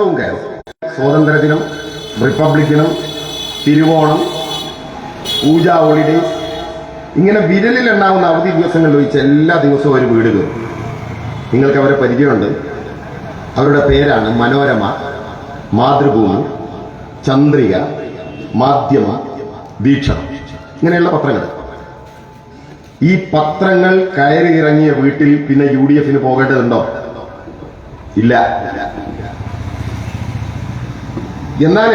കയറും സ്വാതന്ത്ര്യദിനം റിപ്പബ്ലിക് ദിനം തിരുവോണം പൂജ ഹോളിഡേസ് ഇങ്ങനെ വിരലിൽ എണ്ണാവുന്ന അവധി ദിവസങ്ങൾ ഒഴിച്ച് എല്ലാ ദിവസവും അവർ വീട് കയറും. നിങ്ങൾക്ക് അവരെ പരിചയമുണ്ട്. അവരുടെ പേരാണ് മനോരമ മാതൃഭൂമി ചന്ദ്രിക മാധ്യമ വീക്ഷണം ഇങ്ങനെയുള്ള പത്രങ്ങൾ. ഈ പത്രങ്ങൾ കയറി ഇറങ്ങിയ വീട്ടിൽ പിന്നെ യു ഡി എഫിന് പോകേണ്ടതുണ്ടോ? ഇല്ല. എന്നാൽ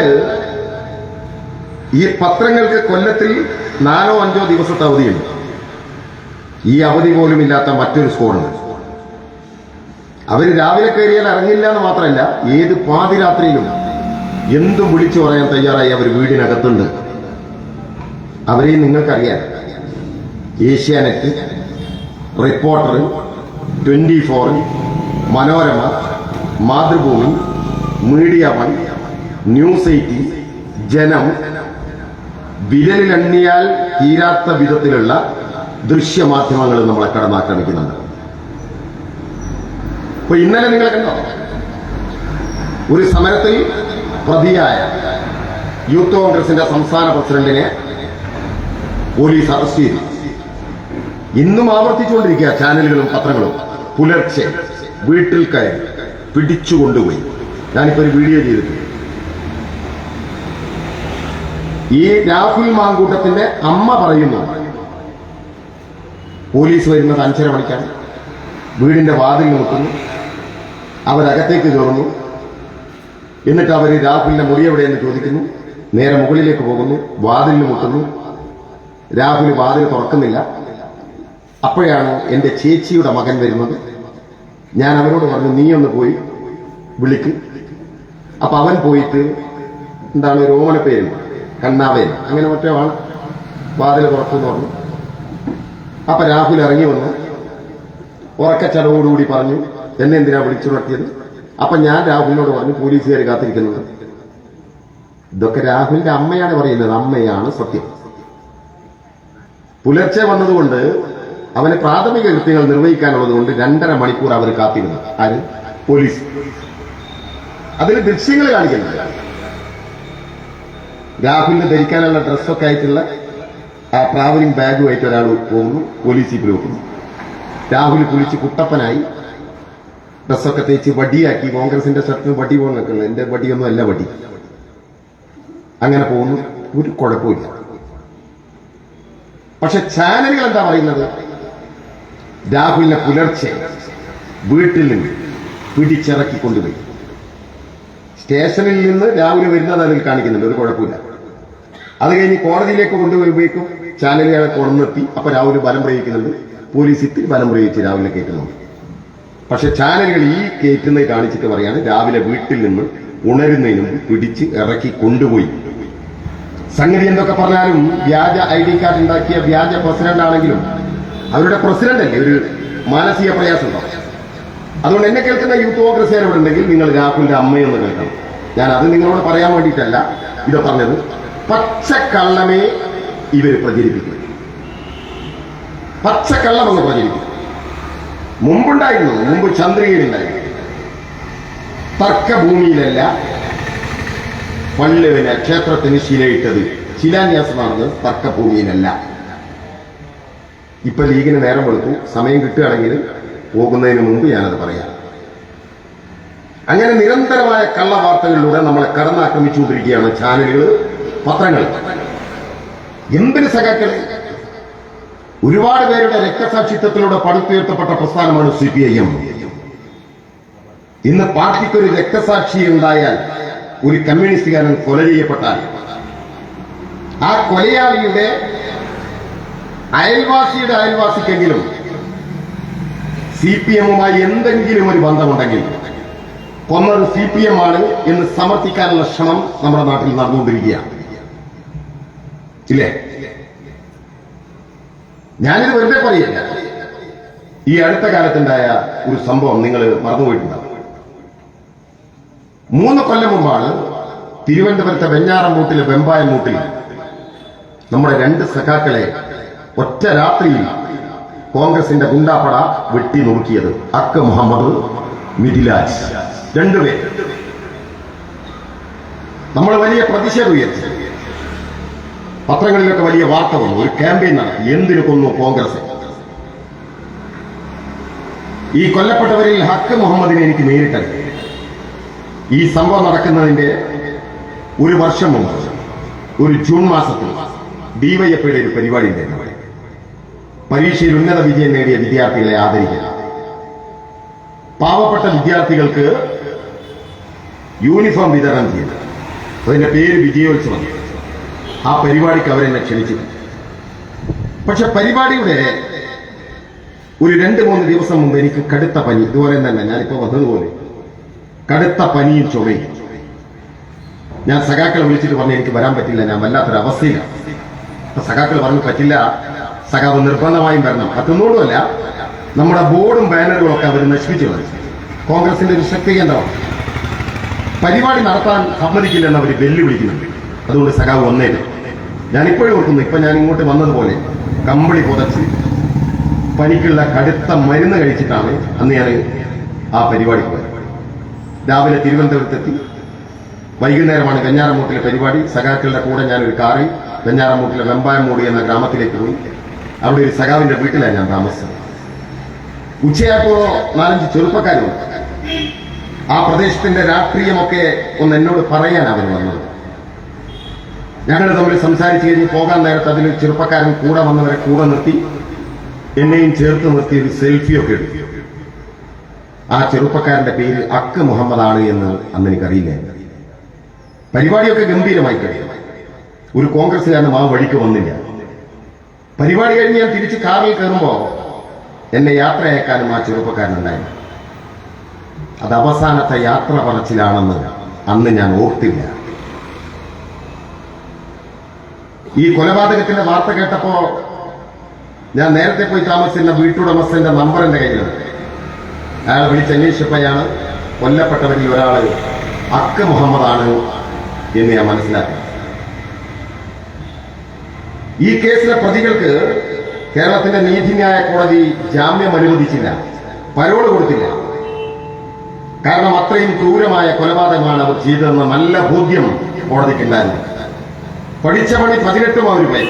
ഈ പത്രങ്ങൾക്ക് കൊല്ലത്തിൽ നാലോ അഞ്ചോ ദിവസത്തെ അവധിയുണ്ട്. ഈ അവധി പോലും ഇല്ലാത്ത മറ്റൊരു സ്കോഡുണ്ട് അവർ രാവിലെ കയറിയാൽ ഇറങ്ങില്ല എന്ന് മാത്രമല്ല ഏത് പാതിരാത്രിയിലും എന്തും വിളിച്ചു പറയാൻ തയ്യാറായി അവർ വീടിനകത്തുണ്ട്. അവരെയും നിങ്ങൾക്കറിയാം. Asianet reporter twenty four Manorama Mathrubhumi media one news eighteen Janam വിരലിലെണ്ണിയാൽ തീരാത്ത വിധത്തിലുള്ള ദൃശ്യമാധ്യമങ്ങൾ നമ്മളെ കടന്നാക്രമിക്കുന്നുണ്ട്. അപ്പൊ ഇന്നലെ നിങ്ങൾ കണ്ടോ? ഒരു സമരത്തിൽ പ്രതിയായ യൂത്ത് കോൺഗ്രസിന്റെ സംസ്ഥാന പ്രസിഡന്റിനെ പോലീസ് അറസ്റ്റ് ചെയ്തു. ഇന്നും ആവർത്തിച്ചുകൊണ്ടിരിക്കുക ചാനലുകളും പത്രങ്ങളും. പുലർച്ചെ വീട്ടിൽ കയറി പിടിച്ചുകൊണ്ടുപോയി. ഞാനിപ്പോ ഒരു വീഡിയോ ചെയ്തിട്ടുണ്ട്. ഈ രാഹുൽ മാങ്കൂട്ടത്തിന്റെ അമ്മ പറയുന്നു. പോലീസ് വരുന്നത് അഞ്ചര മണിക്കാണ്. വീടിന്റെ വാതിൽ മുട്ടുന്നു അവരകത്തേക്ക് കയറുന്നു. എന്നിട്ട് അവർ രാഹുലിന്റെ മുറി എവിടെയെന്ന് ചോദിക്കുന്നു. നേരെ മുകളിലേക്ക് പോകുന്നു. വാതിലിന് മുട്ടുന്നു. രാഹുൽ വാതിൽ തുറക്കുന്നില്ല. അപ്പോഴാണ് എന്റെ ചേച്ചിയുടെ മകൻ വരുന്നത്. ഞാൻ അവരോട് പറഞ്ഞു നീ ഒന്ന് പോയി വിളിക്ക്. അപ്പൊ അവൻ പോയിട്ട് എന്താണ് ഒരു ഓമന പേര് കണ്ണാവേൻ അങ്ങനെ മറ്റോ ആണ് വാതിൽ തുറക്കുമെന്ന് പറഞ്ഞു അപ്പൊ രാഹുൽ ഇറങ്ങി വന്നു. ഉറക്കച്ചടവോടുകൂടി പറഞ്ഞു എന്നെ എന്തിനാ വിളിച്ചുണർത്തിയത്? അപ്പൊ ഞാൻ രാഹുലിനോട് പറഞ്ഞു പോലീസുകാർ കാത്തിരിക്കുന്നത്. ഇതൊക്കെ രാഹുലിന്റെ അമ്മയാണ് പറയുന്നത്. അമ്മയാണ് സത്യം. പുലർച്ചെ വന്നതുകൊണ്ട് അവന് പ്രാഥമിക കൃത്യങ്ങൾ നിർവഹിക്കാനുള്ളത് കൊണ്ട് രണ്ടര മണിക്കൂർ അവർ കാത്തിരുന്നു. ആര്? പോലീസ്. അതിൽ ദൃശ്യങ്ങൾ കാണിക്കുന്നുണ്ട് രാഹുലിന് ധരിക്കാനുള്ള ഡ്രസ്സൊക്കെ ആയിട്ടുള്ള ആ ട്രാവലിംഗ് ബാഗുമായിട്ട് ഒരാൾ പോകുന്നു പോലീസ് ജീപ്പിൽ വെക്കുന്നു. രാഹുൽ കുളിച്ച് കുട്ടപ്പനായി. ഡ്രസ്സൊക്കെ തേച്ച് വടിയാക്കി കോൺഗ്രസിന്റെ ഷർട്ടിന് വടി പോകാൻ നിൽക്കുന്നത്. എന്റെ വടിയൊന്നും അല്ല വടി. അങ്ങനെ പോകുന്നു. ഒരു കുഴപ്പമില്ല. പക്ഷെ ചാനലുകൾ എന്താ പറയുന്നത്? രാഹുലിനെ പുലർച്ചെ വീട്ടിൽ നിന്ന് പിടിച്ചിറക്കി കൊണ്ടുപോയി സ്റ്റേഷനിൽ നിന്ന് രാവിലെ വരുന്നത് അതിൽ കാണിക്കുന്നുണ്ട്. ഒരു കുഴപ്പമില്ല. അത് കഴിഞ്ഞ് കോടതിയിലേക്ക് കൊണ്ടുപോയപ്പോഴേക്കും ചാനലുകളെ കൊണ്ടെത്തി അപ്പൊ രാഹുൽ ബലം പ്രയോഗിക്കുന്നുണ്ട്. പോലീസ് ഇത്തിരി ബലം പ്രയോഗിച്ച് രാവിലെ കയറ്റുന്നുണ്ട് പക്ഷെ ചാനലുകൾ ഈ കയറ്റുന്നത് കാണിച്ചിട്ട് പറയാണ് രാവിലെ വീട്ടിൽ നിന്ന് ഉണരുന്നതിനും പിടിച്ച് ഇറക്കി കൊണ്ടുപോയി. സംഗതി എന്തൊക്കെ പറഞ്ഞാലും വ്യാജ ഐ ഡി കാർഡ് ഉണ്ടാക്കിയ വ്യാജ പ്രസിഡന്റ് ആണെങ്കിലും അവരുടെ പ്രസിഡന്റ് അല്ലേ? ഒരു മാനസിക പ്രയാസം അതുകൊണ്ട് എന്നെ കേൾക്കുന്ന യൂത്ത് ഇവിടെ നിങ്ങൾ രാഹുലിന്റെ അമ്മയെന്ന് കേൾക്കണം. ഞാൻ അത് നിങ്ങളോട് പറയാൻ വേണ്ടിയിട്ടല്ല ഇത് പറഞ്ഞത്. പച്ചക്കള്ളമേ ഇവർ പ്രചരിപ്പിക്കും പച്ചക്കള്ളമെന്ന് പ്രചരിപ്പിക്കും മുമ്പുണ്ടായിരുന്നു മുമ്പ് ചന്ദ്രികയിലുണ്ടായിരുന്നു തർക്കഭൂമിയിലല്ല പള്ളുവിന് ക്ഷേത്രത്തിന് ശിലയിട്ടത് ശിലാന്യാസം നടന്നത് തർക്കഭൂമിയിലല്ല. ഇപ്പൊ ലീഗിന് നേരം വെളുത്തു സമയം കിട്ടുകയാണെങ്കിൽ പോകുന്നതിന് മുമ്പ് ഞാനത് പറയാം. അങ്ങനെ നിരന്തരമായ കള്ളവാർത്തകളിലൂടെ നമ്മളെ കടന്നാക്രമിച്ചുകൊണ്ടിരിക്കുകയാണ് ചാനലുകൾ പത്രങ്ങൾ. എന്തിന് സഖാക്കളെ ഒരുപാട് പേരുടെ രക്തസാക്ഷിത്വത്തിലൂടെ പടുത്തുയർത്തപ്പെട്ട പ്രസ്ഥാനമാണ് സി പി ഐ എം ഇന്ന് പാർട്ടിക്കൊരു രക്തസാക്ഷി ഉണ്ടായാൽ ഒരു കമ്മ്യൂണിസ്റ്റുകാരൻ കൊല ചെയ്യപ്പെട്ടാൽ ആ കൊലയാളിയുടെ അയൽവാസിയുടെ അയൽവാസിക്കെങ്കിലും സി പി എമ്മുമായി എന്തെങ്കിലും ഒരു ബന്ധമുണ്ടെങ്കിൽ കൊന്നത് സി പി എം ആണ് എന്ന് സമർത്ഥിക്കാനുള്ള ശ്രമം നമ്മുടെ നാട്ടിൽ നടന്നുകൊണ്ടിരിക്കുകയാണ്. ഇല്ലേ? ഞാനിത് വെറുതെ പറയില്ല. ഈ അടുത്ത കാലത്തുണ്ടായ ഒരു സംഭവം നിങ്ങൾ മറന്നുപോയിട്ടുണ്ടാവും. മൂന്ന് കൊല്ലം മുമ്പാണ് തിരുവനന്തപുരത്തെ വെഞ്ഞാറമൂട്ടിലെ വെമ്പായമൂട്ടിൽ നമ്മുടെ രണ്ട് സഖാക്കളെ ഒറ്റ രാത്രിയിൽ കോൺഗ്രസിന്റെ ഗുണ്ടാപ്പട വെട്ടി നുറുക്കിയത് അക്ക് മുഹമ്മദ് മിഥിലാജ്. രണ്ടുപേർ. നമ്മൾ വലിയ പ്രതിഷേധം ഉയർത്തി. പത്രങ്ങളിലൊക്കെ വലിയ വാർത്ത വന്നു ഒരു ക്യാമ്പയിൻ നടത്തി. എന്തിനു കൊന്നു കോൺഗ്രസ്? ഈ കൊല്ലപ്പെട്ടവരിൽ ഹക്ക് മുഹമ്മദിനെ എനിക്ക് നേരിട്ടറിയാം ഈ സംഭവം നടക്കുന്നതിന്റെ ഒരു വർഷം മുമ്പ് ഒരു ജൂൺ മാസത്തിൽ ഡിവൈഎഫ്ഐയുടെ ഒരു പരിപാടി ഉണ്ടായിരുന്നു പരീക്ഷയിൽ ഉന്നത വിജയം നേടിയ വിദ്യാർത്ഥികളെ ആദരിക്കുക. പാവപ്പെട്ട വിദ്യാർത്ഥികൾക്ക് യൂണിഫോം വിതരണം ചെയ്തു അതിന്റെ പേര് വിജയോത്സവം. ആ പരിപാടിക്ക് അവരെന്നെ ക്ഷണിച്ചിരുന്നു പക്ഷെ പരിപാടിയുടെ ഒരു രണ്ട് മൂന്ന് ദിവസം മുമ്പ് എനിക്ക് കടുത്ത പനി ഇതുപോലെ തന്നെ ഞാനിപ്പോ വന്നതുപോലെ കടുത്ത പനിയും ചുമയും ഞാൻ സഖാക്കളെ വിളിച്ചിട്ട് പറഞ്ഞു എനിക്ക് വരാൻ പറ്റില്ല ഞാൻ വല്ലാത്തൊരു അവസ്ഥയിലാണ് അപ്പൊ സഖാക്കൾ പറഞ്ഞു പറ്റില്ല സഖാവ് നിർബന്ധമായും വരണം. അതൊന്നുകൊണ്ടുമല്ല നമ്മുടെ ബോർഡും ബാനറുകളും ഒക്കെ അവർ നശിപ്പിച്ചു കളഞ്ഞു. കോൺഗ്രസിന്റെ ഒരു ശക്തി കേന്ദ്രമാണ്. പരിപാടി നടത്താൻ സമ്മതിക്കില്ലെന്ന് അവർ വെല്ലുവിളിക്കുന്നുണ്ട്. അതുകൊണ്ട് സഖാവ് വന്നേരും. ഞാൻ ഇപ്പോഴും ഓർക്കുന്നു ഇപ്പൊ ഞാൻ ഇങ്ങോട്ട് വന്നതുപോലെ കമ്പിളി പുതച്ച് പനിക്കുള്ള കടുത്ത മരുന്ന് കഴിച്ചിട്ടാണ് അന്ന് ഞാൻ ആ പരിപാടി പോയത്. രാവിലെ തിരുവനന്തപുരത്തെത്തി. വൈകുന്നേരമാണ് വെഞ്ഞാറമൂട്ടിലെ പരിപാടി. സഖാക്കളുടെ കൂടെ ഞാൻ ഒരു കാറിൽ വെഞ്ഞാറമൂട്ടിലെ വെമ്പായമൂടി എന്ന ഗ്രാമത്തിലേക്ക് പോയി. അവിടെ ഒരു സഖാവിന്റെ വീട്ടിലാണ് ഞാൻ താമസിച്ചത്. ഉച്ചയായപ്പോ നാലഞ്ച് ചെറുപ്പക്കാരുണ്ട്. ആ പ്രദേശത്തിന്റെ രാഷ്ട്രീയമൊക്കെ ഒന്ന് എന്നോട് പറയാൻ അവർ വന്നത്. ഞങ്ങൾ തമ്മിൽ സംസാരിച്ചു കഴിഞ്ഞ് പോകാൻ നേരത്ത് അതിൽ ചെറുപ്പക്കാരൻ കൂടെ വന്നവരെ കൂടെ നിർത്തി എന്നെയും ചേർത്ത് നിർത്തി ഒരു സെൽഫിയൊക്കെ എടുത്തു. ആ ചെറുപ്പക്കാരന്റെ പേര് അക്ക് മുഹമ്മദ് ആണ് എന്ന് അന്ന് എനിക്കറിയില്ലേ. പരിപാടിയൊക്കെ ഗംഭീരമായി കഴിയും ഒരു കോൺഗ്രസ്സുകാരനും ആ വഴിക്ക് വന്നില്ല. പരിപാടി കഴിഞ്ഞ് ഞാൻ തിരിച്ച് കാറിൽ കയറുമ്പോ എന്നെ യാത്ര അയക്കാനും ആ ചെറുപ്പക്കാരനുണ്ടായിരുന്നു അത് അവസാനത്തെ യാത്ര പറച്ചിലാണെന്ന് അന്ന് ഞാൻ ഓർത്തില്ല. ഈ കൊലപാതകത്തിന്റെ വാർത്ത കേട്ടപ്പോ ഞാൻ നേരത്തെ പോയി താമസിക്കുന്ന വീട്ടുടമസ്ഥന്റെ നമ്പർ എന്റെ കയ്യിലുണ്ട്. അയാൾ വിളിച്ചന്വേഷിച്ചപ്പോഴാണ് കൊല്ലപ്പെട്ടവരിൽ ഒരാൾ അക്ക് മുഹമ്മദാണ് എന്ന് ഞാൻ മനസ്സിലാക്കി. ഈ കേസിലെ പ്രതികൾക്ക് കേരളത്തിന്റെ നീതിന്യായ കോടതി ജാമ്യം അനുവദിച്ചില്ല പരോൾ കൊടുത്തില്ല. കാരണം അത്രയും ക്രൂരമായ കൊലപാതകമാണ് അവർ ചെയ്തതെന്ന് നല്ല ബോധ്യം കോടതിക്കുണ്ടായിരുന്നു പഠിച്ച പണി പതിനെട്ടും അവർ പോയി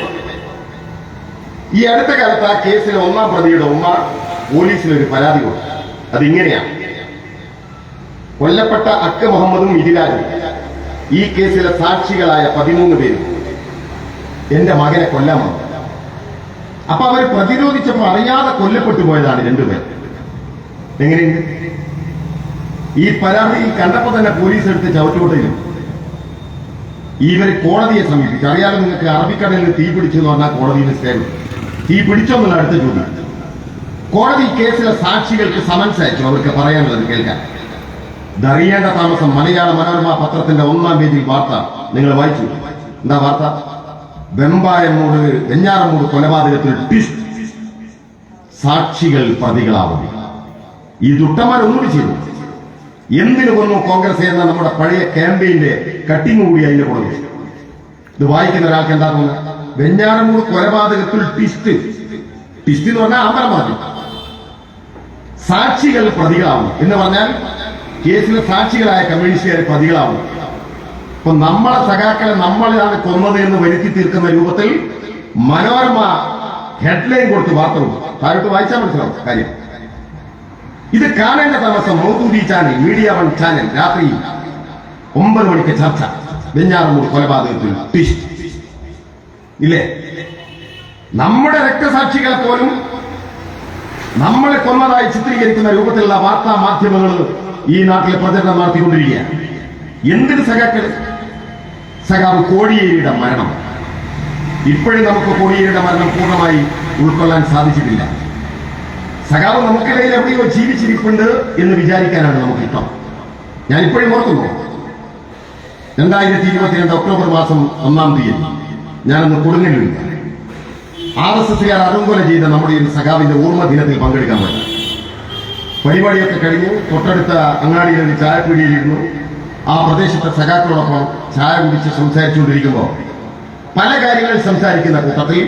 ഈ അടുത്ത കാലത്ത് ആ കേസിലെ ഒന്നാം പ്രതിയുടെ ഉമ്മ പോലീസിലൊരു പരാതി കൊടുത്തു. അതിങ്ങനെയാണ്. കൊല്ലപ്പെട്ട അക്ക മുഹമ്മദും ഇതിലാലും ഈ കേസിലെ സാക്ഷികളായ പതിമൂന്ന് പേരും എന്റെ മകനെ വന്നു. അപ്പൊ അവർ പ്രതിരോധിച്ചപ്പോൾ അറിയാതെ കൊല്ലപ്പെട്ടു പോയതാണ് രണ്ടുപേർ എങ്ങനെയുണ്ട്? ഈ പരാതി കണ്ടപ്പോ തന്നെ പോലീസ് എടുത്ത് ചവിട്ടുകൊട്ടയിലും. ഇവർ കോടതിയെ സമീപിച്ചു. അറിയാതെ നിങ്ങൾക്ക് അറബിക്കടലിൽ തീ പിടിച്ചു എന്ന് പറഞ്ഞാൽ കോടതിയിൽ സ്റ്റേ തീ പിടിച്ചോന്നുള്ള അടുത്ത ചോദ്യം കോടതി കേസിലെ സാക്ഷികൾക്ക് സമൻസ് അയച്ചു. അവർക്ക് പറയാനുള്ളത് കേൾക്കാൻ ഇതറിയേണ്ട താമസം മലയാള മനോരമ പത്രത്തിന്റെ ഒന്നാം പേജിൽ വാർത്ത നിങ്ങൾ വായിച്ചു. എന്താ വാർത്ത? വെമ്പായമൂട് വെഞ്ഞാറമൂട് കൊലപാതകത്തിൽ ട്വിസ്റ്റ് സാക്ഷികൾ പ്രതികളാവുന്നു. ഈ ദുട്ടന്മാരൊന്നും ചെയ്തു. എന്തിനു കൊന്നു കോൺഗ്രസ് എന്ന നമ്മുടെ പഴയ ക്യാമ്പയിന്റെ കട്ടിങ് കൂടി അതിന്റെ കൂടെ ഇത് വായിക്കുന്ന ഒരാൾക്ക് എന്താ തോന്നുന്നത്? വെഞ്ഞാറമൂട് കൊലപാതകത്തിൽ ട്വിസ്റ്റ് ട്വിസ്റ്റ് എന്ന് പറഞ്ഞാൽ അമരമാതി സാക്ഷികൾ പ്രതികളാവും. എന്ന് പറഞ്ഞാൽ കേസിലെ സാക്ഷികളായ കമ്മ്യൂണിസ്റ്റുകാർ പ്രതികളാവും. അപ്പൊ നമ്മളെ സഖാക്കളെ നമ്മളാണ് കൊന്നത് എന്ന് വരുത്തി തീർക്കുന്ന രൂപത്തിൽ മനോരമ ഹെഡ്ലൈൻ കൊടുത്ത് വാർത്ത കൊടുത്തു താഴോട്ട് വായിച്ചാൽ മനസ്സിലാവും കാര്യം. ഇത് കാണേണ്ട താമസം Maududi channel media one channel രാത്രി ഒമ്പത് മണിക്ക് ചർച്ച. വെഞ്ഞാറമൂട് കൊലപാതകത്തിൽ ഇല്ലേ? നമ്മുടെ രക്തസാക്ഷികളെ പോലും നമ്മളെ കൊന്നതായി ചിത്രീകരിക്കുന്ന രൂപത്തിലുള്ള വാർത്താ മാധ്യമങ്ങൾ ഈ നാട്ടിലെ പ്രചരണം നടത്തിക്കൊണ്ടിരിക്കുകയാണ്. എന്തിന് സഖാക്കൾ സഖാവ് കോടിയേരിയുടെ മരണം. ഇപ്പോഴും നമുക്ക് കോടിയേരിയുടെ മരണം പൂർണമായി ഉൾക്കൊള്ളാൻ സാധിച്ചിട്ടില്ല. സഖാവ് നമുക്കിടയിൽ എവിടെയോ ജീവിച്ചിരിപ്പുണ്ട് എന്ന് വിചാരിക്കാനാണ് നമുക്ക് ഇഷ്ടം. ഞാൻ ഇപ്പോഴും ഓർക്കുന്നു. രണ്ടായിരത്തി ഇരുപത്തിരണ്ട് ഒക്ടോബർ മാസം ഒന്നാം തീയതി ഞാനന്ന് കൊടുങ്ങല്ലൂരില്ല ആർ എസ് എസ്സുകാർ അറുകൊല ചെയ്ത നമ്മുടെ ഒരു സഖാവിന്റെ ഓർമ്മ ദിനത്തിൽ പങ്കെടുക്കാൻ പറ്റും പരിപാടിയൊക്കെ കഴിഞ്ഞു തൊട്ടടുത്ത അങ്ങാടിയിൽ ഒരു ചായപ്പീടിയിലിരുന്നു ആ പ്രദേശത്തെ സഖാക്കളോടൊപ്പം ചായ കുടിച്ച് സംസാരിച്ചുകൊണ്ടിരിക്കുമ്പോൾ പല കാര്യങ്ങളിൽ സംസാരിക്കുന്ന കൂട്ടത്തിൽ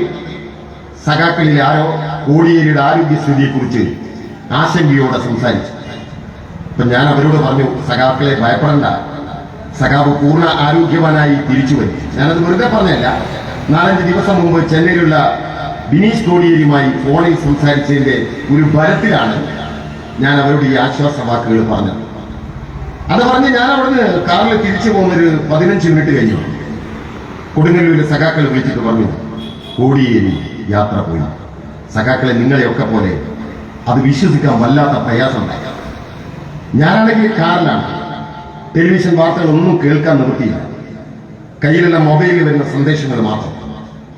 സഖാക്കളിൽ ആരോ കോടിയേരിയുടെ ആരോഗ്യസ്ഥിതിയെക്കുറിച്ച് ആശങ്കയോടെ സംസാരിച്ചു. അപ്പൊ ഞാൻ അവരോട് പറഞ്ഞു സഖാക്കളെ ഭയപ്പെടണ്ട. സഖാവ് പൂർണ ആരോഗ്യവാനായി തിരിച്ചു വരും. ഞാനത് വെറുതെ പറഞ്ഞല്ല. നാലഞ്ച് ദിവസം മുമ്പ് ചെന്നൈയിലുള്ള ബിനീഷ് കോടിയേരിയുമായി ഫോണിൽ സംസാരിച്ചതിന്റെ ഒരു ഫലത്തിലാണ് ഞാൻ അവരോട് ഈ ആശ്വാസ വാക്കുകൾ പറഞ്ഞത്. അത് പറഞ്ഞ് ഞാൻ അവിടുന്ന് കാറിൽ തിരിച്ചു പോകുന്നൊരു പതിനഞ്ച് മിനിറ്റ് കഴിഞ്ഞു. കൊടുങ്ങല്ലൂരിലെ സഖാക്കൾ വിളിച്ചിട്ട് പറഞ്ഞു കോടിയേരി യാത്ര പോയി. സഖാക്കളെ നിങ്ങളെയൊക്കെ പോലെ അത് വിശ്വസിക്കാൻ വല്ലാത്ത പ്രയാസമുണ്ടായി. ഞാനാണെങ്കിൽ കാരണം ടെലിവിഷൻ വാർത്തകളൊന്നും കേൾക്കാൻ നിവൃത്തിയില്ല. കയ്യിലുള്ള മൊബൈലിൽ വരുന്ന സന്ദേശങ്ങൾ മാത്രം.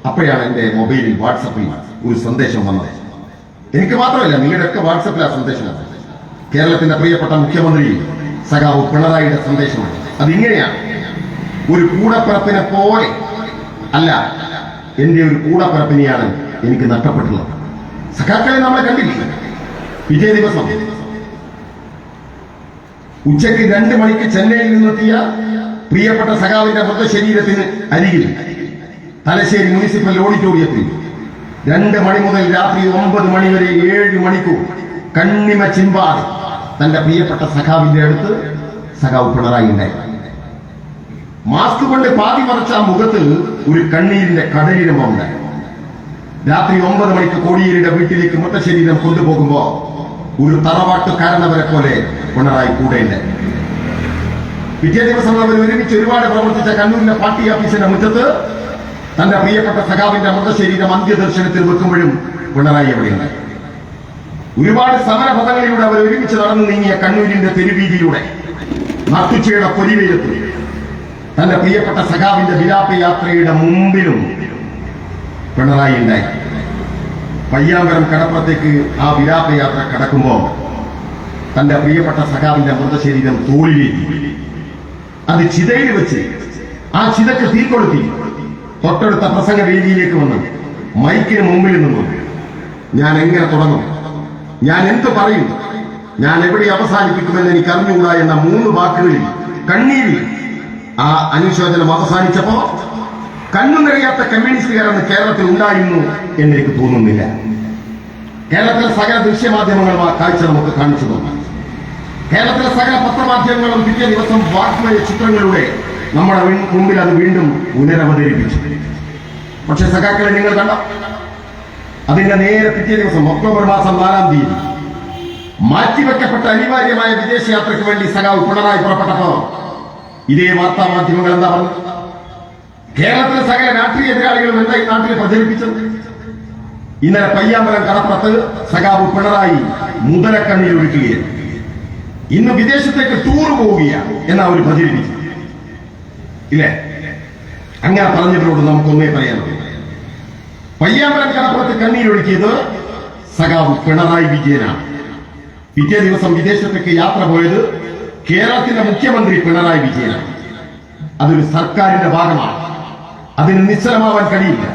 അപ്പോഴാണ് എന്റെ മൊബൈലിൽ വാട്സപ്പിൽ ഒരു സന്ദേശം വന്നത്. എനിക്ക് മാത്രമല്ല നിങ്ങളുടെയൊക്കെ വാട്സപ്പിൽ ആ സന്ദേശം കേരളത്തിന്റെ പ്രിയപ്പെട്ട മുഖ്യമന്ത്രി സഖാവ് പിണറായിയുടെ സന്ദേശമാണ് അതിങ്ങനെയാണ്. ഒരു കൂടപ്പിറപ്പിനെ പോലെ. അല്ല എന്റെ ഒരു കൂടപ്പിറപ്പിനെയാണ് എനിക്ക് നഷ്ടപ്പെട്ടുള്ളത്. സഖാക്കളെ നമ്മളെ കണ്ടില്ല? പിറ്റേ ദിവസം. ഉച്ചയ്ക്ക് രണ്ട് മണിക്ക് ചെന്നൈയിൽ നിന്നെത്തിയ പ്രിയപ്പെട്ട സഖാവിന്റെ മൃതശരീരത്തിന് അരികിൽ തലശ്ശേരി മുനിസിപ്പൽ ഓഡിറ്റോറിയത്തിൽ രണ്ട് മണി മുതൽ രാത്രി ഒമ്പത് മണി വരെ ഏഴ് മണിക്കൂർ കണ്ണിമ ചിമ്പാതെ തന്റെ പ്രിയപ്പെട്ട സഖാവിന്റെ അടുത്ത് സഖാവ് പിണറായി ഉണ്ടായി. മാസ്ക് കൊണ്ട് പാതി മറച്ച മുഖത്ത് ഒരു കണ്ണീരിന്റെ കടലിരമുണ്ട് രാത്രി ഒമ്പത് മണിക്ക് കോടിയേരിയുടെ വീട്ടിലേക്ക് മൃതശരീരം കൊണ്ടുപോകുമ്പോ ഒരു തറവാട്ടുകാരനവരെ പോലെ പിണറായി കൂടെയുണ്ട്. പിറ്റേ അവർ ഒരുമിച്ച് ഒരുപാട് പ്രവർത്തിച്ച കണ്ണൂരിന്റെ പാർട്ടി ഓഫീസിന്റെ മുറ്റത്ത് തന്റെ പ്രിയപ്പെട്ട സഖാവിന്റെ മൃതശരീരം അന്ത്യദർശനത്തിൽ വെക്കുമ്പോഴും പിണറായി എവിടെയുണ്ട് ഒരുപാട് സമരപഥങ്ങളിലൂടെ അവർ ഒരുമിച്ച് നടന്നു നീങ്ങിയ കണ്ണൂരിന്റെ തെരുവീതിയിലൂടെ നട്ടുച്ചയുടെ പൊലിവെയിലെത്തി തന്റെ പ്രിയപ്പെട്ട സഖാവിന്റെ വിലാപയാത്രയുടെ മുമ്പിലും പിണറായി ഉണ്ടായി. പയ്യാമ്പരം കടപ്പുറത്തേക്ക് ആ വിലാപ യാത്ര കടക്കുമ്പോൾ തന്റെ പ്രിയപ്പെട്ട സഖാവിന്റെ മൃതശരീരം തോളിലേറ്റി അത് ചിതയിൽ വെച്ച് ആ ചിതക്ക് തീ കൊളുത്തി തൊട്ടടുത്ത പ്രസംഗ വേദിയിലേക്ക് വന്ന് മൈക്കിന് മുമ്പിൽ നിന്നു. ഞാൻ എങ്ങനെ തുടങ്ങും? ഞാൻ എന്ത് പറയും? ഞാൻ എവിടെ അവസാനിപ്പിക്കുമെന്ന് എനിക്ക് അറിഞ്ഞുകൂടാ എന്ന മൂന്ന് വാക്കുകളിൽ കണ്ണീരിൽ ആ അനുശോചനം അവസാനിച്ചപ്പോ കണ്ണു നിറയാത്ത കമ്മ്യൂണിസ്റ്റുകാരെന്ന് കേരളത്തിൽ ഉണ്ടായിരുന്നു എന്ന് എനിക്ക് തോന്നുന്നില്ല. കേരളത്തിലെ സകല ദൃശ്യമാധ്യമങ്ങളും ആ കാഴ്ച നമുക്ക് കാണിച്ചു തന്നു. കേരളത്തിലെ സകല പത്രമാധ്യമങ്ങളും പിറ്റേ ദിവസം വാഗ്മയ ചിത്രങ്ങളുടെ നമ്മുടെ മുമ്പിൽ അത് വീണ്ടും പുനരവതരിപ്പിച്ചു. പക്ഷെ സഖാക്കളെ നിങ്ങൾ കണ്ട? അതിന്റെ നേരെ പിറ്റേ ദിവസം ഒക്ടോബർ മാസം നാലാം തീയതി മാറ്റിവെക്കപ്പെട്ട അനിവാര്യമായ വിദേശയാത്രയ്ക്ക് വേണ്ടി സഖാവ് പിണറായി പുറപ്പെട്ടപ്പോ ഇതേ വാർത്താ മാധ്യമങ്ങൾ എന്താ പറഞ്ഞത്? കേരളത്തിലെ സകല രാഷ്ട്രീയ എതിരാളികളും എന്താ ഈ നാട്ടിൽ പ്രചരിപ്പിച്ചത്? ഇന്നലെ പയ്യാമ്പലം കടപ്പുറത്ത് സഖാവ് പിണറായി മുതലക്കണ്ണി ഒഴിക്കുകയാണ് ഇന്ന് വിദേശത്തേക്ക് ടൂർ പോവുകയാണ് എന്ന് അവർ പ്രചരിപ്പിച്ചു ഇല്ലേ? അങ്ങനെ പറഞ്ഞവരോട് നമുക്കൊന്നേ പറയാനുള്ളൂ പയ്യാമ്പലം കടപ്പുറത്ത് കണ്ണീരൊഴുക്കിയത് സഖാവ് പിണറായി വിജയനാണ്. പിറ്റേ ദിവസം വിദേശത്തേക്ക് യാത്ര പോയത് കേരളത്തിന്റെ മുഖ്യമന്ത്രി പിണറായി വിജയനാണ്. അതൊരു സർക്കാരിന്റെ ഭാഗമാണ്. അതിന് നിശ്ചലമാവാൻ കഴിയില്ല.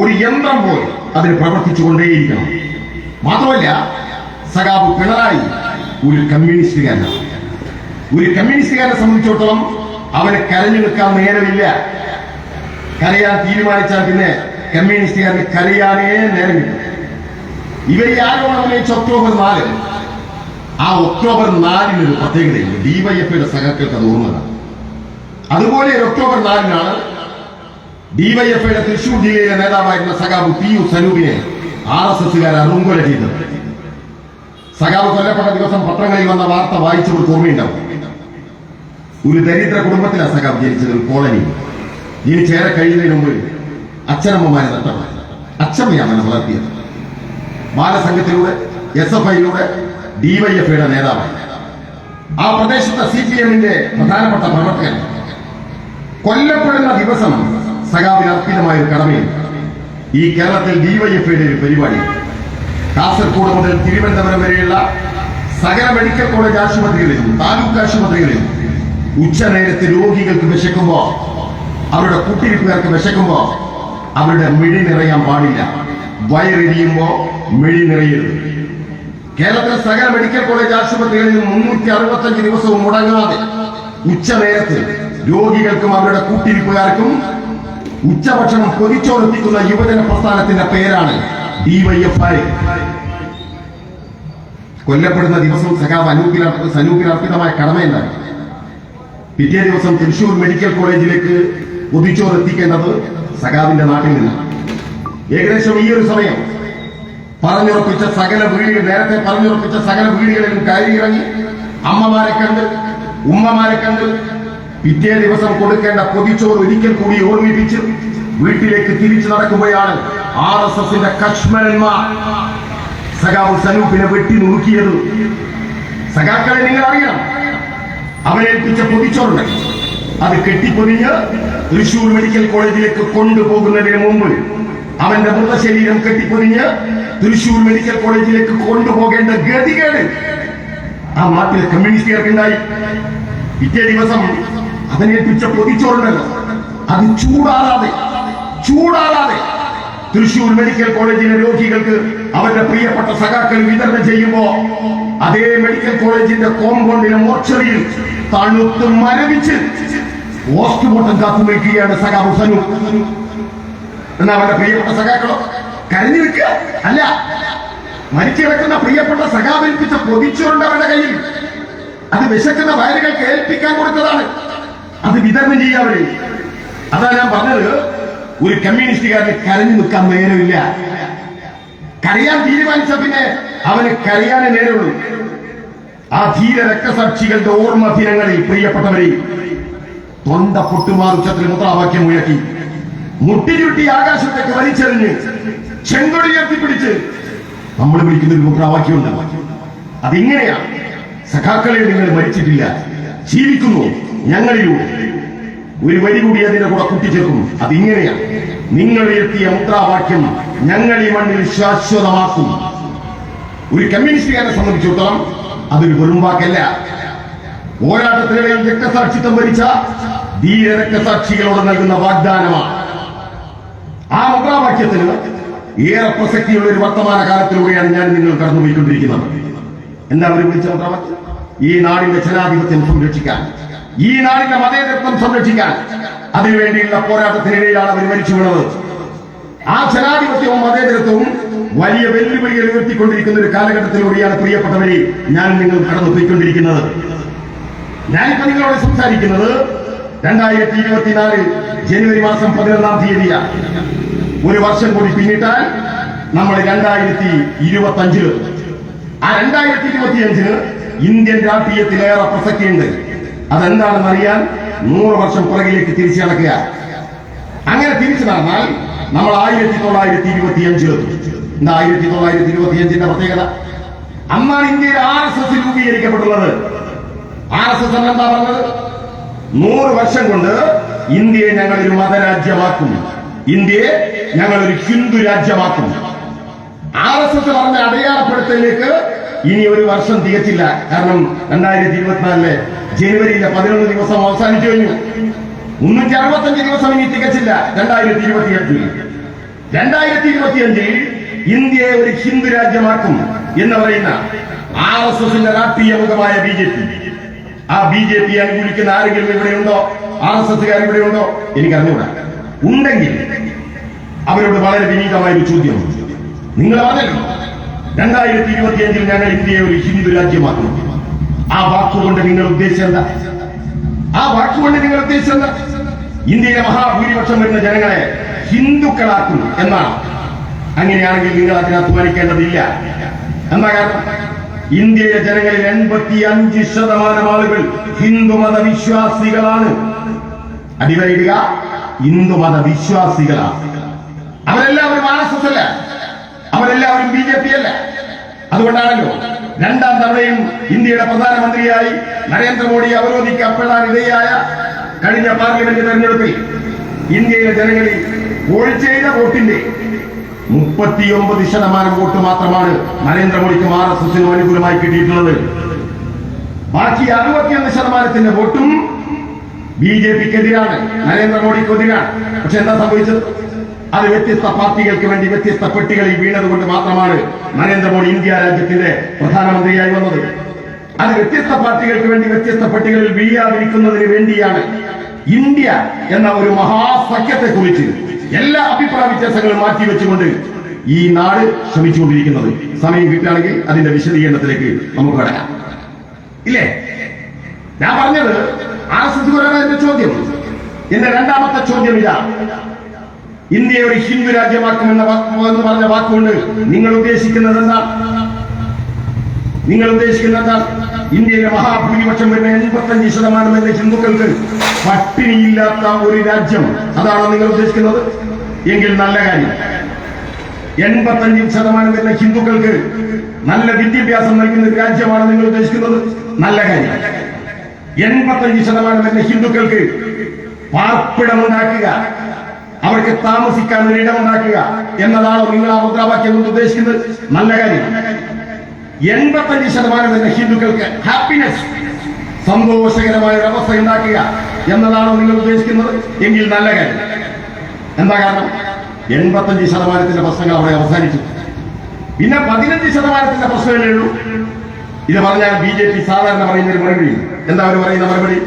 ഒരു യന്ത്രം പോലും അതിന് പ്രവർത്തിച്ചുകൊണ്ടേയിരിക്കണം. മാത്രമല്ല സഖാബ് പിണറായി ഒരു കമ്മ്യൂണിസ്റ്റുകാരനാണ്. ഒരു കമ്മ്യൂണിസ്റ്റുകാരനെ സംബന്ധിച്ചിടത്തോളം അവനെ കരഞ്ഞു നിൽക്കാൻ നേരമില്ല. കരയാൻ തീരുമാനിച്ചാൽ പിന്നെ കമ്മ്യൂണിസ്റ്റുകാരന് കരയാനേ നേരമില്ല. ഇവർ ഈ ആരോപണം ഉന്നയിച്ച ഒക്ടോബർ നാല്. ആ ഒക്ടോബർ നാലിന് ഒരു പ്രത്യേകതയുണ്ട്. ഡിവൈഎഫ്ഐയുടെ സഖാക്കൾക്ക് അത് ഓർമ്മ അതുപോലെ ഒക്ടോബർ നാലിനാണ് ഡിവൈഎഫ്ഐയുടെ തൃശൂർ ജില്ലയിലെ നേതാവായിരുന്ന സഖാബ് പി യു സനൂപിനെ ആർ എസ് എസുകാർ അറുങ്കൊല ചെയ്തത് സഖാബ് കൊല്ലപ്പെട്ട ദിവസം പത്രങ്ങളിൽ വന്ന വാർത്ത വായിച്ചവർക്ക് ഓർമ്മയുണ്ടാവും. ഒരു ദരിദ്ര കുടുംബത്തിലാണ് സഖാബ് ജനിച്ചത് ഒരു കോളനി. ജനിച്ചേറെ കഴിയുന്നതിന് മുമ്പ് അച്ഛനമ്മമാരെ നഷ്ടമായി അച്ഛമ്മയാണ് വളർത്തിയത്. ബാലസംഘത്തിലൂടെ എസ് എഫ് ഐയിലൂടെ ഡിവൈഎഫ്ഐയുടെ നേതാവായി. ആ പ്രദേശത്തെ സി പി എമ്മിന്റെ പ്രധാനപ്പെട്ട പ്രവർത്തകൻ. കൊല്ലപ്പെടുന്ന ദിവസം സഖാവിന് അർപ്പിതമായ ഒരു കടമയും ഈ കേരളത്തിൽ ഡിവൈഎഫ്ഐയുടെ ഒരു പരിപാടി കാസർഗോഡ് മുതൽ തിരുവനന്തപുരം വരെയുള്ള സകല മെഡിക്കൽ കോളേജ് ആശുപത്രികളിലും താലൂക്ക് ആശുപത്രികളിലും ഉച്ചനേരത്ത് രോഗികൾക്ക് വിശക്കുമ്പോ അവരുടെ കുട്ടിരിപ്പുകാർക്ക് വിശക്കുമ്പോ അവരുടെ മിഴി നിറയാൻ പാടില്ല. വയറിരിയുമ്പോ മിഴി നിറയരുത്. കേരളത്തിലെ സകല മെഡിക്കൽ കോളേജ് ആശുപത്രികളിൽ മുന്നൂറ്റി അറുപത്തഞ്ച് ദിവസവും മുടങ്ങാതെ ഉച്ചനേരത്ത് രോഗികൾക്കും അവരുടെ കൂട്ടിരിപ്പുകാർക്കും ഉച്ചഭക്ഷണം പൊതിച്ചോടെത്തിക്കുന്ന യുവജന പ്രസ്ഥാനത്തിന്റെ പേരാണ് ഡിവൈഎഫ്ഐ കൊല്ലപ്പെടുന്ന ദിവസം സഖാവ് അനൂപിൽ സനൂപിൽ അർപ്പിതമായ കടമയുണ്ടായി പിറ്റേ ദിവസം തൃശൂർ മെഡിക്കൽ കോളേജിലേക്ക് ഒതിച്ചോർ എത്തിക്കേണ്ടത് സഖാവിന്റെ നാട്ടിൽ നിന്നാണ്. ഏകദേശം ഈ ഒരു സമയം. പറഞ്ഞുറപ്പിച്ച സകല വീടുകൾ നേരത്തെ പറഞ്ഞുറപ്പിച്ച സകല വീടുകളിലും കയറിയിറങ്ങി അമ്മമാരെ കണ്ട് ഉമ്മമാരെ കണ്ട് പിറ്റേ ദിവസം കൊടുക്കേണ്ട പൊതിച്ചോറ് ഒരിക്കൽ കൂടി ഓർമ്മിപ്പിച്ച് വീട്ടിലേക്ക് തിരിച്ചു നടക്കുമ്പോഴാണ് ആർ എസ് എസിന്റെ കശ്മരന്മാർ സഖാവ് സനൂപിനെ വെട്ടി നുറുക്കിയത്. സഖാക്കളെ നിങ്ങൾ അറിയാം അവരെ ഏൽപ്പിച്ച പൊതിച്ചോറുണ്ട് അത് കെട്ടിപ്പൊതിഞ്ഞ് തൃശൂർ മെഡിക്കൽ കോളേജിലേക്ക് കൊണ്ടുപോകുന്നതിന് മുമ്പ് അവന്റെ മൃതശരീരം കെട്ടിപ്പൊതിഞ്ഞ് തൃശൂർ മെഡിക്കൽ കോളേജിലേക്ക് കൊണ്ടുപോകേണ്ട ഗതികേട് ആ നാട്ടിലെ കമ്മ്യൂണിസ്റ്റുകാർക്ക് ഉണ്ടായി പിറ്റേ ദിവസം അവനേൽപ്പിച്ച പൊതിച്ചോറുണ്ടല്ലോ. അത് ചൂടാറാതെ ചൂടാറാതെ തൃശൂർ മെഡിക്കൽ കോളേജിലെ രോഗികൾക്ക് അവരുടെ പ്രിയപ്പെട്ട സഖാക്കൾ വിതരണം ചെയ്യുമ്പോ അതേ മെഡിക്കൽ കോളേജിന്റെ കോമ്പൗണ്ടിലെ മോർച്ചറിയിൽ തണുത്ത് മരവിച്ച് പോസ്റ്റ്മോർട്ടം കാത്തു നിൽക്കുകയാണ് സഖാ ഹുസനു എന്നാ അവരുടെ പ്രിയപ്പെട്ട സഖാക്കളോ കരഞ്ഞു നിൽക്കുക. അല്ല മരിച്ചു കിടക്കുന്ന പ്രിയപ്പെട്ട സഖാവേൽപ്പിച്ച പൊതിച്ചുകൊണ്ട് അവരുടെ കയ്യിൽ. അത് വിശക്കുന്ന വയലുകൾ കേൾപ്പിക്കാൻ കൊടുത്തതാണ്. അത് വിതരണം ചെയ്യാവരെ അതാ ഞാൻ പറഞ്ഞത് ഒരു കമ്മ്യൂണിസ്റ്റുകാരന് കരഞ്ഞു നിൽക്കാൻ നേരമില്ല. കരയാൻ തീരുമാനിച്ച പിന്നെ അവന് കരയാനേ നേരമുള്ളൂ. ആ ധീര രക്തസാക്ഷികളുടെ ഓർമ്മ ദിനങ്ങളിൽ പ്രിയപ്പെട്ടവരെ തൊണ്ട പൊട്ടുമാർ ഉച്ചത്തിൽ മുദ്രാവാക്യം ഉയർത്തി മുട്ടിചുട്ടി ആകാശത്തേക്ക് വലിച്ചെറിഞ്ഞ് ചെങ്കൊടി ഉയർത്തിപ്പിടിച്ച് നമ്മൾ വിളിക്കുന്ന ഒരു മുദ്രാവാക്യം ഉണ്ടാവാക്യം അതിങ്ങനെയാണ് സഖാക്കളെ നിങ്ങൾ മരിച്ചിട്ടില്ല. ജീവിക്കുന്നു. ഞങ്ങളിലൂടെ ഒരു വരി കൂടി അതിന്റെ കൂടെ കൂട്ടിച്ചേർക്കും. അതിങ്ങനെയാണ്. നിങ്ങൾ ഉയർത്തിയ മുദ്രാവാക്യം ഞങ്ങൾ ഈ മണ്ണിൽ ശാശ്വതമാക്കും. ഒരു കമ്മ്യൂണിസ്റ്റുകാരെ സംബന്ധിച്ചിടത്തോളം അതൊരു വെറും വാക്കല്ല. പോരാട്ടത്തിനിടയിൽ രക്തസാക്ഷിത്വം വരിച്ച ധീര രക്തസാക്ഷികളോട് നൽകുന്ന വാഗ്ദാനമാണ്. ആ മുദ്രാവാക്യത്തിന് ഏറെ പ്രസക്തിയുള്ള ഒരു വർത്തമാന കാലത്തിലൂടെയാണ് ഞാൻ നിങ്ങൾ കടന്നുപോയിക്കൊണ്ടിരിക്കുന്നത്. എന്താ അവർ വിളിച്ച മുദ്രാവാക്യം ഈ നാടിന്റെ ജനാധിപത്യം സംരക്ഷിക്കാൻ ഈ നാടിന്റെ മതേതത്വം സംരക്ഷിക്കാൻ അതിനുവേണ്ടിയുള്ള പോരാട്ടത്തിനിടയിലാണ് അവർ മരിച്ചു വീണത് ആ ജനാധിപത്യവും മതേതരത്വവും വലിയ വെല്ലുവിളികൾ ഉയർത്തിക്കൊണ്ടിരിക്കുന്ന ഒരു കാലഘട്ടത്തിലൂടെയാണ് പ്രിയപ്പെട്ടവരെ ഞാൻ നിങ്ങൾ കടന്നു പോയിക്കൊണ്ടിരിക്കുന്നത് ഞാനിപ്പോ നിങ്ങളോട് സംസാരിക്കുന്നത് രണ്ടായിരത്തി ഇരുപത്തിനാല് ജനുവരി മാസം പതിനൊന്നാം തീയതിയാണ്. ഒരു വർഷം കൂടി പിന്നിട്ടാൽ നമ്മൾ രണ്ടായിരത്തി ഇരുപത്തി അഞ്ചിൽ ആ രണ്ടായിരത്തി ഇരുപത്തി അഞ്ചിന് ഇന്ത്യൻ രാഷ്ട്രീയത്തിലേറെ പ്രസക്തിയുണ്ട്. അതെന്താണെന്ന് അറിയാൻ നൂറ് വർഷം പുറകിലേക്ക് തിരിച്ചു നടക്കുക. അങ്ങനെ തിരിച്ചു നടന്നാൽ നമ്മൾ ആയിരത്തി തൊള്ളായിരത്തി ഇരുപത്തി അഞ്ചിലെത്തും എന്താ ആയിരത്തി തൊള്ളായിരത്തി ഇരുപത്തി അഞ്ചിന്റെ പ്രത്യേകത? അന്നാണ് ഇന്ത്യയിൽ ആർ എസ് എസ് രൂപീകരിക്കപ്പെട്ടുള്ളത്. ആർ എസ് എസ് എന്താ പറഞ്ഞത്? നൂറ് വർഷം കൊണ്ട് ഇന്ത്യയെ ഞങ്ങൾ ഒരു മതരാജ്യമാക്കും. ഇന്ത്യയെ ഞങ്ങൾ ഒരു ഹിന്ദു രാജ്യമാക്കും ആർ എസ് എസ് പറഞ്ഞ അടയാളപ്പെടുത്തലിലേക്ക് ഇനി ഒരു വർഷം തികച്ചില്ല. കാരണം രണ്ടായിരത്തി ഇരുപത്തിനാലിലെ ജനുവരിയിലെ പതിനൊന്ന് ദിവസം അവസാനിച്ചു കഴിഞ്ഞു. മുന്നൂറ്റി അറുപത്തഞ്ച് ദിവസം ഇനി തികച്ചില്ല. രണ്ടായിരത്തി ഇരുപത്തിയഞ്ചിൽ രണ്ടായിരത്തി ഇരുപത്തിയഞ്ചിൽ ഇന്ത്യയെ ഒരു ഹിന്ദു രാജ്യമാക്കും എന്ന് പറയുന്ന ആർ എസ് എസിന്റെ രാഷ്ട്രീയ മുഖമായ ബി ജെ പി. ആ ബി ജെ പി അനുകൂലിക്കുന്ന ആരെങ്കിലും ഇവിടെയുണ്ടോ ആർ എസ് എസുകാർ ഇവിടെയുണ്ടോ അറിഞ്ഞുകൂടാ ഉണ്ടെങ്കിൽ അവരോട് വളരെ വിനീതമായ ഒരു ചോദ്യം നിങ്ങൾ പറഞ്ഞല്ലോ രണ്ടായിരത്തി ഇരുപത്തി അഞ്ചിൽ ഞങ്ങൾ ഇന്ത്യയെ ഒരു ഹിന്ദു രാജ്യമാക്കും. ആ വാക്കുകൊണ്ട് നിങ്ങൾ ഉദ്ദേശിച്ചത് എന്താ? ആ വാക്കുകൊണ്ട് നിങ്ങൾ ഉദ്ദേശിച്ചത് എന്താ? ഇന്ത്യയിലെ മഹാഭൂരിപക്ഷം വരുന്ന ജനങ്ങളെ ഹിന്ദുക്കളാക്കും എന്നാണ്. അങ്ങനെയാണെങ്കിൽ നിങ്ങൾ അതിനെ അധ്വാനിക്കേണ്ടതില്ല എന്താ കാരണം? ഇന്ത്യയിലെ ജനങ്ങളിൽ എൺപത്തി അഞ്ച് ശതമാനം ആളുകൾ ഹിന്ദുമത വിശ്വാസികളാണ് അടിവരയിടുക ഹിന്ദുമത വിശ്വാസികളാണ് അവരെല്ലാവരും അല്ല. അവരെല്ലാവരും ബി ജെ പി അല്ല. അതുകൊണ്ടാണല്ലോ രണ്ടാം തവണയും ഇന്ത്യയുടെ പ്രധാനമന്ത്രിയായി നരേന്ദ്രമോദി അവരോധിക്കപ്പെടാൻ ഇടയായ കഴിഞ്ഞ പാർലമെന്റ് തെരഞ്ഞെടുപ്പിൽ ഇന്ത്യയിലെ ജനങ്ങളിൽ പോൾ ചെയ്ത വോട്ടിന്റെ മുപ്പത്തിയൊമ്പത് ശതമാനം വോട്ട് മാത്രമാണ് നരേന്ദ്രമോദിക്കും ആർ എസ് എസിനും അനുകൂലമായി കിട്ടിയിട്ടുള്ളത്. ബാക്കി അറുപത്തിയൊന്ന് ശതമാനത്തിന്റെ വോട്ടും ബി ജെ പിക്കെതിരാണ് നരേന്ദ്രമോദിക്കെതിരാണ്. പക്ഷെ എന്താ സംഭവിച്ചത്? അത് വ്യത്യസ്ത പാർട്ടികൾക്ക് വേണ്ടി വ്യത്യസ്ത പെട്ടികളിൽ വീണതുകൊണ്ട് മാത്രമാണ് നരേന്ദ്രമോദി ഇന്ത്യ രാജ്യത്തിന്റെ പ്രധാനമന്ത്രിയായി വന്നത്. അത് വ്യത്യസ്ത പാർട്ടികൾക്ക് വേണ്ടി വ്യത്യസ്ത പെട്ടികളിൽ വീഴാതിരിക്കുന്നതിന് വേണ്ടിയാണ് ഇന്ത്യ എന്ന ഒരു മഹാസഖ്യത്തെ കുറിച്ച് എല്ലാ അഭിപ്രായ വ്യത്യാസങ്ങളും മാറ്റിവെച്ചുകൊണ്ട് ഈ നാട് ശ്രമിച്ചുകൊണ്ടിരിക്കുന്നത്. സമയം കിട്ടുകയാണെങ്കിൽ അതിന്റെ വിശദീകരണത്തിലേക്ക് നമുക്ക് കടക്കാം. ഇല്ലേ? ഞാൻ പറഞ്ഞത് ആ എസ് എസ് ചോദ്യം. എന്റെ രണ്ടാമത്തെ ചോദ്യം ഇതാ. ഇന്ത്യയെ ഒരു ഹിന്ദു രാജ്യമാക്കുമെന്ന എന്ന് പറഞ്ഞ വാക്കുകൊണ്ട് നിങ്ങൾ ഉദ്ദേശിക്കുന്നത് എന്താ നിങ്ങൾ ഉദ്ദേശിക്കുന്നത് എന്താ ഇന്ത്യയിലെ മഹാഭൂരിപക്ഷം വരുന്ന എൺപത്തഞ്ച് ശതമാനം വരുന്ന ഹിന്ദുക്കൾക്ക് പട്ടിണിയില്ലാത്ത ഒരു രാജ്യം അതാണോ നിങ്ങൾ ഉദ്ദേശിക്കുന്നത്? എങ്കിൽ നല്ല കാര്യം. എൺപത്തഞ്ച് ശതമാനം വരുന്ന ഹിന്ദുക്കൾക്ക് നല്ല വിദ്യാഭ്യാസം നൽകുന്ന ഒരു രാജ്യമാണ് നിങ്ങൾ ഉദ്ദേശിക്കുന്നത്? നല്ല കാര്യം. എൺപത്തഞ്ച് ശതമാനം വരുന്ന ഹിന്ദുക്കൾക്ക് പാർപ്പിടമുണ്ടാക്കുക അവർക്ക് താമസിക്കാൻ ഒരു ഇടമുണ്ടാക്കുക എന്നതാണോ നിങ്ങൾ ആ മുദ്രാവാക്യം കൊണ്ട് ഉദ്ദേശിക്കുന്നത്. നല്ല കാര്യം. എൺപത്തഞ്ച് ശതമാനം തന്നെ ഹിന്ദുക്കൾക്ക് ഹാപ്പിനെസ് സന്തോഷകരമായ ഒരു അവസ്ഥ ഉണ്ടാക്കുക എന്നതാണോ നിങ്ങൾ ഉദ്ദേശിക്കുന്നത്. എങ്കിൽ നല്ല കാര്യം. എന്താ കാരണം? എൺപത്തഞ്ച് ശതമാനത്തിന്റെ പ്രശ്നങ്ങൾ അവിടെ അവസാനിച്ചു. പിന്നെ പതിനഞ്ച് ശതമാനത്തിന്റെ പ്രശ്നങ്ങളേ ഉള്ളൂ. ഇത് പറഞ്ഞാൽ ബി ജെ പി സാധാരണ പറയുന്ന ഒരു മറുപടി. എന്താ അവർ പറയുന്ന മറുപടി?